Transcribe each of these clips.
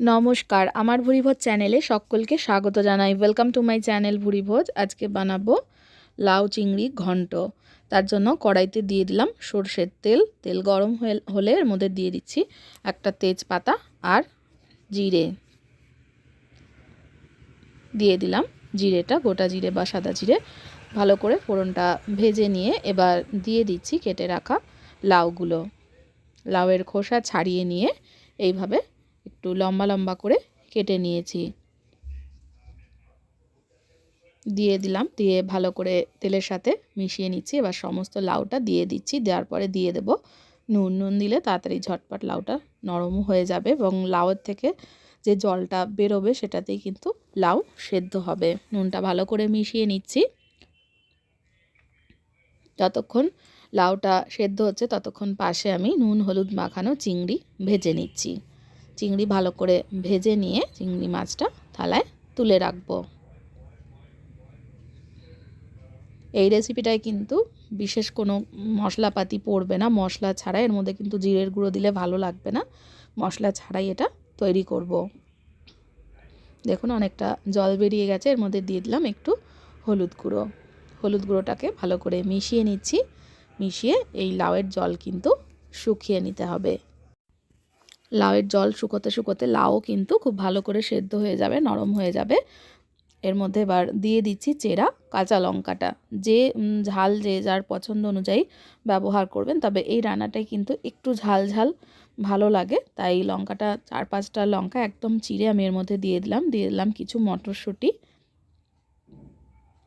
নমস্কার, আমার ভুরিভোজ চ্যানেলে সকলকে স্বাগত জানাই। Welcome to my channel Bhurivoj. আজকে বানাবো লাউ চিংড়ি ঘন্ট। তার জন্য কড়াইতে দিয়ে দিলাম সর্ষের তেল। তেল গরম হলে এর মধ্যে দিয়ে দিচ্ছি একটা তেজপাতা আর জিরে। দিয়ে দিলাম জিরেটা, গোটা জিরে বা সাদা জিরে। ভালো করে ফোড়নটা ভেজে নিয়ে এবার দিয়ে দিচ্ছি কেটে রাখা লাউগুলো। লাউয়ের খোসা ছাড়িয়ে নিয়ে এইভাবে একটু লম্বা লম্বা করে কেটে নিয়েছি। দিয়ে দিলাম, দিয়ে ভালো করে তেলের সাথে মিশিয়ে নিচ্ছি। এবার সমস্ত লাউটা দিয়ে দিচ্ছি, দেওয়ার পরে দিয়ে দেব নুন। নুন দিলে তাড়াতাড়ি ঝটপট লাউটা নরম হয়ে যাবে এবং লাউয়ের থেকে যে জলটা বেরোবে সেটাতেই কিন্তু লাউ সেদ্ধ হবে। নুনটা ভালো করে মিশিয়ে নিচ্ছি। যতক্ষণ লাউটা সেদ্ধ হচ্ছে ততক্ষণ পাশে আমি নুন, হলুদ, মাখানো চিংড়ি ভেজে নিচ্ছি। চিংড়ি ভালো করে ভেজে নিয়ে চিংড়ি মাছটা থালায় তুলে রাখব। এই রেসিপিটায় কিন্তু বিশেষ কোনো মশলাপাতি পড়বে না। মশলা ছাড়া এর মধ্যে কিন্তু জিরের গুঁড়ো দিলে ভালো লাগবে না। মশলা ছাড়াই এটা তৈরি করব। দেখুন অনেকটা জল বেরিয়ে গেছে। এর মধ্যে দিয়ে দিলাম একটু হলুদ গুঁড়ো। হলুদ গুঁড়োটাকে ভালো করে মিশিয়ে নিচ্ছি। মিশিয়ে এই লাউয়ের জল কিন্তু শুকিয়ে নিতে হবে। লাউয়ের জল শুকোতে শুকোতে লাউ কিন্তু খুব ভালো করে সেদ্ধ হয়ে যাবে, নরম হয়ে যাবে। এর মধ্যে এবার দিয়ে দিচ্ছি চেরা, কাঁচা লঙ্কাটা। যে ঝাল যে যার পছন্দ অনুযায়ী ব্যবহার করবেন, তবে এই রান্নাটাই কিন্তু একটু ঝাল ঝাল ভালো লাগে। তাই লঙ্কাটা, চার পাঁচটা লঙ্কা একদম চিড়ে আমি এর মধ্যে দিয়ে দিলাম। দিয়ে দিলাম কিছু মটরশুঁটি।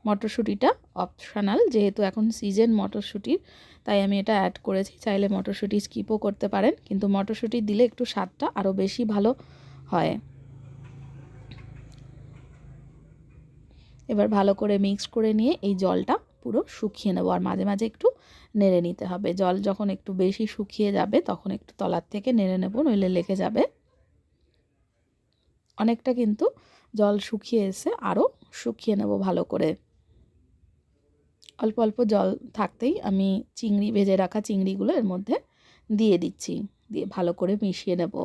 মটরশুঁটিটা অপশনাল যেহেতু এখন সিজন মটরশুঁটির, তাই আমি এটা অ্যাড করেছি। চাইলে মটরশুঁটি স্কিপও করতে পারেন, কিন্তু মটরশুঁটি দিলে একটু স্বাদটা আরও বেশি ভালো হয়। এবার ভালো করে মিক্স করে নিয়ে এই জলটা পুরো শুকিয়ে নেব, আর মাঝে মাঝে একটু নেড়ে নিতে হবে। জল যখন একটু বেশি শুকিয়ে যাবে, তখন একটু তলার থেকে নেড়ে নেব, নইলে লেগে যাবে। অনেকটা কিন্তু জল শুকিয়ে এসে আরও শুকিয়ে নেব ভালো করে। অল্প অল্প জল থাকতেই আমি চিংড়ি, ভেজে রাখা চিংড়িগুলো এর মধ্যে দিয়ে দিচ্ছি। দিয়ে ভালো করে মিশিয়ে নেব।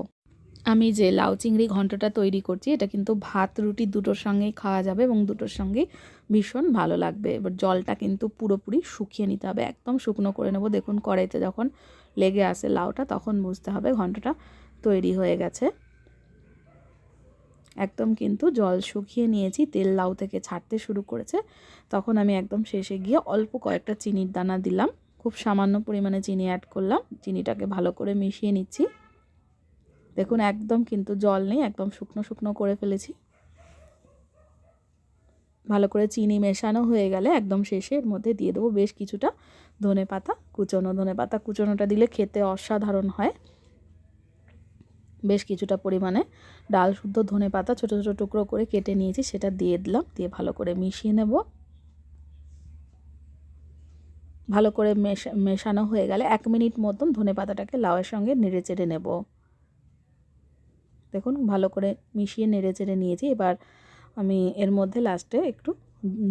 আমি যে লাউ চিংড়ি ঘন্টটা তৈরি করছি, এটা কিন্তু ভাত, রুটি দুটোর সঙ্গেই খাওয়া যাবে এবং দুটোর সঙ্গেই ভীষণ ভালো লাগবে। এবার জলটা কিন্তু পুরোপুরি শুকিয়ে নিতে হবে, একদম শুকনো করে নেব। দেখুন কড়াইতে যখন লেগে আসে লাউটা, তখন বুঝতে হবে ঘন্টটা তৈরি হয়ে গেছে। একদম কিন্তু জল শুকিয়ে নিয়েছি, তেল লাউ থেকে ছাড়তে শুরু করেছে। তখন আমি একদম শেষে গিয়ে অল্প কয়েকটা চিনির দানা দিলাম। খুব সামান্য পরিমাণে চিনি অ্যাড করলাম। চিনিটাকে ভালো করে মিশিয়ে নিচ্ছি। দেখুন, একদম কিন্তু জল নেই, একদম শুকনো শুকনো করে ফেলেছি। ভালো করে চিনি মেশানো হয়ে গেলে একদম শেষে এর মধ্যে দিয়ে দেবো বেশ কিছুটা ধনে পাতা কুচনো। ধনে পাতা কুচনোটা দিলে খেতে অসাধারণ হয়। বেশ কিছুটা পরিমাণে ডাল শুদ্ধ ধনে পাতা ছোটো ছোটো টুকরো করে কেটে নিয়েছি, সেটা দিয়ে দিলাম, দিয়ে ভালো করে মিশিয়ে নেব। ভালো করে মেশা, মেশানো হয়ে গেলে এক মিনিট মতন ধনে পাতাটাকে লাউয়ের সঙ্গে নেড়ে চেড়ে নেব। দেখুন, ভালো করে মিশিয়ে নেড়ে চেড়ে নিয়েছি, এবার আমি এর মধ্যে লাস্টে একটু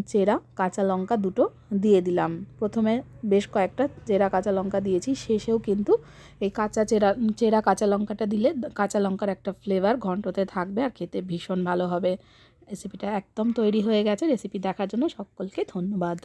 চেরা, কাঁচা লঙ্কা দুটো দিয়ে দিলাম। প্রথমে বেশ কয়েকটা চেরা, কাঁচা লঙ্কা দিয়েছি। শেষেও কিন্তু এই কাঁচা চেরা চেরা, কাঁচা লঙ্কাটা দিলে কাঁচা লঙ্কার একটা ফ্লেভার ঘন্টতে থাকবে আর খেতে ভীষণ ভালো হবে। রেসিপিটা একদম তৈরি হয়ে গেছে। রেসিপি দেখার জন্য সকলকে ধন্যবাদ।